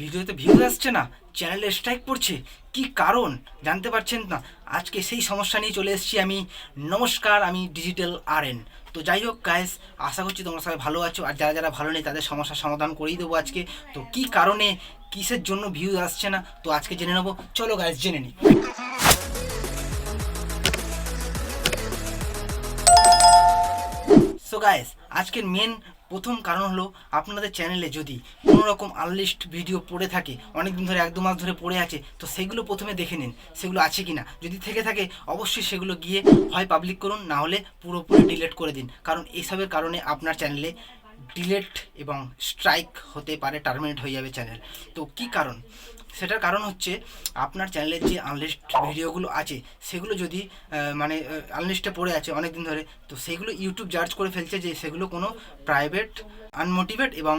ভিডিওতে ভিউজ আসছে না চ্যানেলে স্ট্রাইক পড়ছে, কি কারণ জানতে পারছেন না? আজকে সেই সমস্যা নিয়ে চলে এসেছি আমি। নমস্কার, আমি ডিজিটাল আর এন তো যাই হোক গাইস আশা করছি তোমরা সবাই ভালো আছো। আর যারা যারা ভালো নেই, তাদের সমস্যার সমাধান করেই দেবো আজকে। তো কি কারণে, কিসের জন্য ভিউজ আসছে না? তো আজকে জেনে নেব। চলো গাইস জেনে নিই সো গাইস আজকের মেন প্রথম কারণ হলো আপনাদের চ্যানেলে যদি কোনো রকম আনলিস্ট ভিডিও পড়ে থাকে অনেক দিন ধরে এক দু মাস ধরে পড়ে আছে, তো সেগুলো প্রথমে দেখে নিন, সেগুলো আছে কি না যদি থেকে থাকে, অবশ্যই সেগুলো গিয়ে হয় পাবলিক করুন, না হলে পুরোপুরি ডিলেট করে দিন। কারণ এইসবের কারণে আপনার চ্যানেলে ডিলেট এবং স্ট্রাইক হতে পারে টার্মিনেট হয়ে যাবে চ্যানেল। তো কি কারণ? সেটার কারণ হচ্ছে আপনার চ্যানেলের যে আনলিস্ট ভিডিওগুলো আছে, সেগুলো যদি মানে আনলিস্টে পড়ে আছে অনেক দিন ধরে, তো সেগুলো ইউটিউব জার্জ করে ফেলছে যে সেগুলো কোনো প্রাইভেট আনমোটিভেট এবং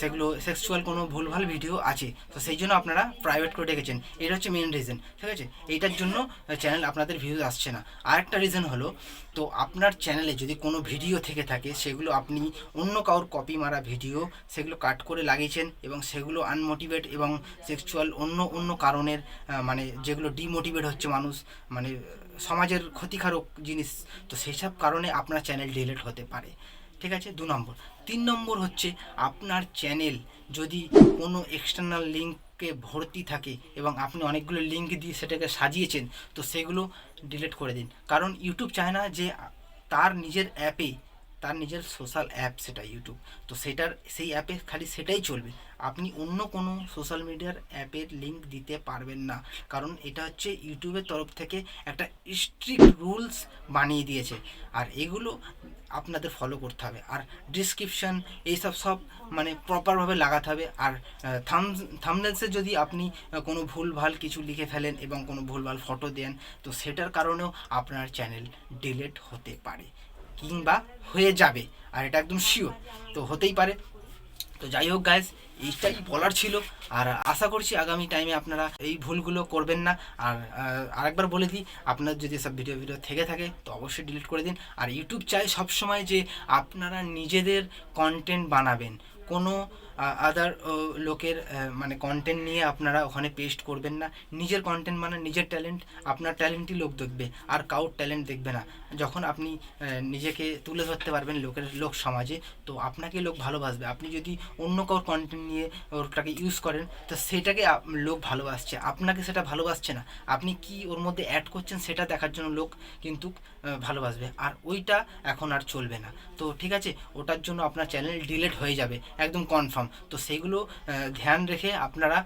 সেগুলো সেক্সুয়াল কোনো ভুলভাল ভিডিও আছে। তো সেই জন্য আপনারা প্রাইভেট করে রেখেছেন। এটা হচ্ছে মেন রিজন ঠিক আছে? এইটার জন্য চ্যানেল আপনাদের ভিউজ আসছে না। আরেকটা রিজন হলো তো আপনার চ্যানেলে যদি কোনো ভিডিও থেকে থাকে, সেগুলো আপনি অন্য কারোর কপি মারা ভিডিও সেগুলো কাট করে লাগিয়েছেন এবং সেগুলো আনমোটিভেট এবং সেক্সুয়াল অন্য অন্য কারণের মানে যেগুলো ডিমোটিভেট হচ্ছে মানুষ মানে সমাজের ক্ষতিকারক জিনিস, তো সেই সব কারণে আপনার চ্যানেল ডিলিট হতে পারে। ঠিক আছে? দু নম্বর। তিন নম্বর হচ্ছে, আপনার চ্যানেল যদি কোনো এক্সটার্নাল লিঙ্কে ভর্তি থাকে এবং আপনি অনেকগুলো লিঙ্ক দিয়ে সেটাকে সাজিয়েছেন, তো সেগুলো ডিলিট করে দিন। কারণ ইউটিউব চায় না যে তার নিজের অ্যাপে তার নিজের সোশ্যাল অ্যাপ সেটা ইউটিউব তো সেটার, সেই অ্যাপে খালি সেটাই চলবে। আপনি অন্য কোনো সোশ্যাল মিডিয়ার অ্যাপের লিঙ্ক দিতে পারবেন না। কারণ এটা হচ্ছে ইউটিউবের তরফ থেকে একটা স্ট্রিক্ট রুলস বানিয়ে দিয়েছে। আর এগুলো আপনাদের ফলো করতে হবে। আর ডিসক্রিপশন এইসব সব মানে প্রপারভাবে লাগাতে হবে। আর থাম থামনেলসে যদি আপনি কোনো ভুলভাল কিছু লিখে ফেলেন এবং কোনো ভুলভাল ফটো দেন, তো সেটার কারণেও আপনার চ্যানেল ডিলেট হতে পারে। কিংবা হয়ে যাবে, আর এটা একদম শিওর তো হতেই পারে। তো যাই হোক গাইজ এইটাই বলার ছিল, আর আশা করছি আগামী টাইমে আপনারা এই ভুলগুলো করবেন না। আর আরেকবার বলে দিই, আপনার যদি সব ভিডিও ভিডিও থেকে থাকে, তো অবশ্যই ডিলিট করে দিন। আর ইউটিউব চাই সবসময় যে আপনারা নিজেদের কন্টেন্ট বানাবেন। কোনো আদার লোকের মানে কন্টেন্ট নিয়ে আপনারা ওখানে পেস্ট করবেন না। নিজের কন্টেন্ট মানে নিজের ট্যালেন্ট আপনার ট্যালেন্টই লোক দেখবে, আর কাউর ট্যালেন্ট দেখবে না। যখন আপনি নিজেকে তুলে ধরতে পারবেন লোকের, লোক সমাজে, তো আপনাকে লোক ভালোবাসবে। আপনি যদি অন্য কাউর কন্টেন্ট নিয়ে ওটাকে ইউজ করেন, তো সেটাকে লোক ভালোবাসছে। আপনাকে সেটা ভালোবাসছে না। আপনি কি ওর মধ্যে অ্যাড করছেন সেটা দেখার জন্য লোক কিন্তু ভালোবাসবে। আর ওইটা এখন আর চলবে না। তো ঠিক আছে, ওটার জন্য আপনার চ্যানেল ডিলেট হয়ে যাবে। একদম কনফার্ম তো সেইগুলো ধ্যান রেখে আপনারা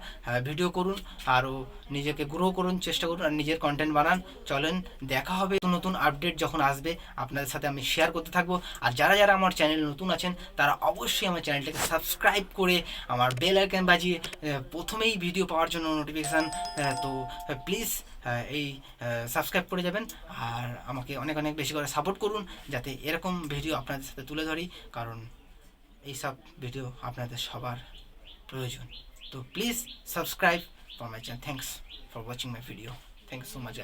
ভিডিও করুন, আরও নিজেকে গ্রো করুন, চেষ্টা করুন, আর নিজের কন্টেন্ট বানান। চলেন, দেখা হবে নতুন আপডেট যখন আসবে, আপনাদের সাথে আমি শেয়ার করতে থাকব। আর যারা যারা আমার চ্যানেল নতুন আছেন, তারা অবশ্যই আমার চ্যানেলটাকে সাবস্ক্রাইব করে আমার বেল আইকন বাজিয়ে প্রথমেই ভিডিও পাওয়ার জন্য নোটিফিকেশান তো প্লিজ এই সাবস্ক্রাইব করে যাবেন। আর আমাকে অনেক অনেক বেশি করে সাপোর্ট করুন, যাতে এরকম ভিডিও আপনাদের সাথে তুলে ধরি। কারণ এইসব ভিডিও আপনাদের সবার প্রয়োজন। তো please subscribe for my channel thanks for watching my video thank so much